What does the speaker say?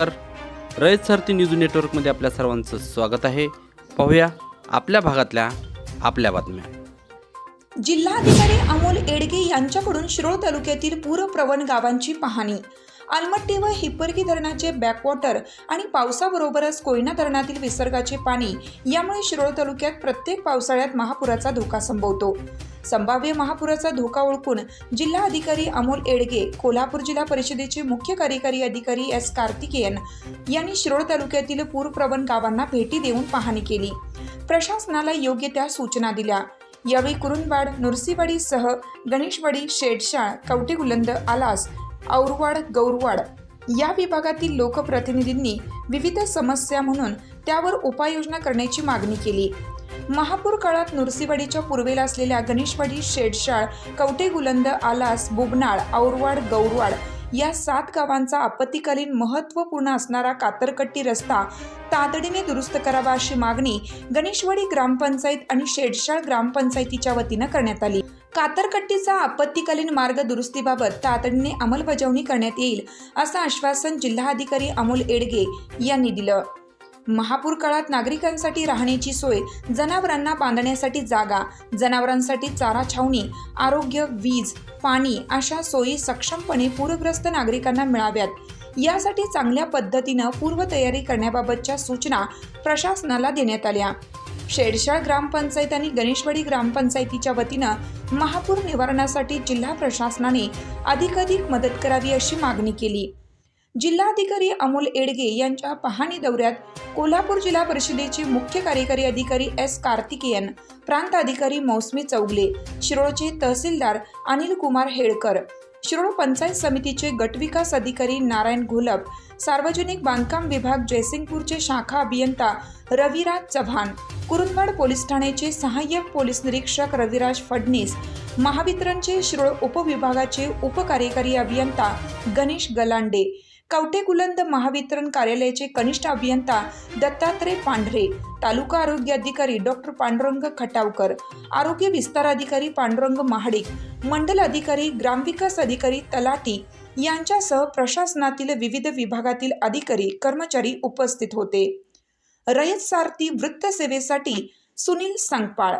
तर रयत सारथी न्यूज नेटवर्कमध्ये आपल्या सर्वांचं स्वागत आहे. पाहूया आपल्या भागातल्या आपल्या बातम्या. जिल्हाधिकारी अमोल एडगे यांच्याकडून शिरोळ तालुक्यातील पूरप्रवण गावांची पाहणी. आलमट्टी व हिपरगी धरणाचे बॅकवॉटर आणि पावसाबरोबरच कोयना धरणातील विसर्गाचे पाणी यामुळे शिरोळ तालुक्यात प्रत्येक पावसाळ्यात महापुराचा धोका संभवतो. संभाव्य महापुराचा धोका ओळखून जिल्हा अधिकारी अमोल एडगे कोल्हापूर जिल्हा परिषदेचे मुख्य कार्यकारी अधिकारी एस कार्तिकेयन यांनी शिरोळ तालुक्यातील पूरप्रवण गावांना भेटी देऊन पाहणी केली. प्रशासनाला योग्य त्या सूचना दिल्या. यावेळी कुरुंदवाड नुरसीवाडीसह गणेशवाडी शेडशाळ कवटेगुलंद आलास औरवाड गौरवाड या विभागातील लोकप्रतिनिधींनी विविध समस्या म्हणून त्यावर उपाययोजना करण्याची मागणी केली. महापूर काळात नुरसीवाडीच्या पूर्वेला असलेल्या गणेशवाडी शेडशाळ कवटे गुलंद आलास बुबनाळ औरवाड गौरवाड या सात गावांचा आपत्कालीन महत्त्वपूर्ण असणारा कातरकट्टी रस्ता तातडीने दुरुस्त करावा अशी मागणी गणेशवाडी ग्रामपंचायत आणि शेडशाळ ग्रामपंचायतीच्या वतीनं करण्यात आली. कातरकट्टीचा आपत्तीकालीन मार्ग दुरुस्तीबाबत तातडीने अंमलबजावणी करण्यात येईल असं आश्वासन जिल्हाधिकारी अमोल एडगे यांनी दिलं. महापूर काळात नागरिकांसाठी राहण्याची सोय जनावरांना बांधण्यासाठी जागा जनावरांसाठी चारा छावणी आरोग्य वीज पाणी अशा सोयी सक्षमपणे पूरग्रस्त नागरिकांना मिळाव्यात. यासाठी चांगल्या पद्धतीनं पूर्वतयारी करण्याबाबतच्या सूचना प्रशासनाला देण्यात आल्या. शेडशाळ ग्रामपंचायत आणि गणेशवाडी ग्रामपंचायतीच्या वतीनं महापूर निवारणासाठी जिल्हा प्रशासनाने अधिकाधिक मदत करावी अशी मागणी केली. जिल्हाधिकारी अमोल एडगे यांच्या पाहणी दौऱ्यात कोल्हापूर जिल्हा परिषदेचे मुख्य कार्यकारी अधिकारी एस कार्तिकेयन प्रांत अधिकारी मौसमी चौगले शिरोळचे तहसीलदार अनिल कुमार हेळकर शिरोळ पंचायत समितीचे गटविकास अधिकारी नारायण घोलप सार्वजनिक बांधकाम विभाग जयसिंगपूरचे शाखा अभियंता रविराज चव्हाण कुरुंदवाड पोलीस ठाण्याचे सहाय्यक पोलीस निरीक्षक रविराज फडणीस महावितरणचे शिरोळ उपविभागाचे उपकार्यकारी अभियंता गणेश गलांडे कवठेकुलंद महावितरण कार्यालयाचे कनिष्ठ अभियंता दत्तात्रय पांढरे तालुका आरोग्य अधिकारी डॉक्टर पांडुरंग खटावकर आरोग्य विस्तार अधिकारी पांडुरंग महाडिक मंडल अधिकारी ग्रामविकास अधिकारी तलाटी यांच्यासह प्रशासनातील विविध विभागातील अधिकारी कर्मचारी उपस्थित होते. रयत सारथी वृत्तसेवेसाठी सुनील संगपाळ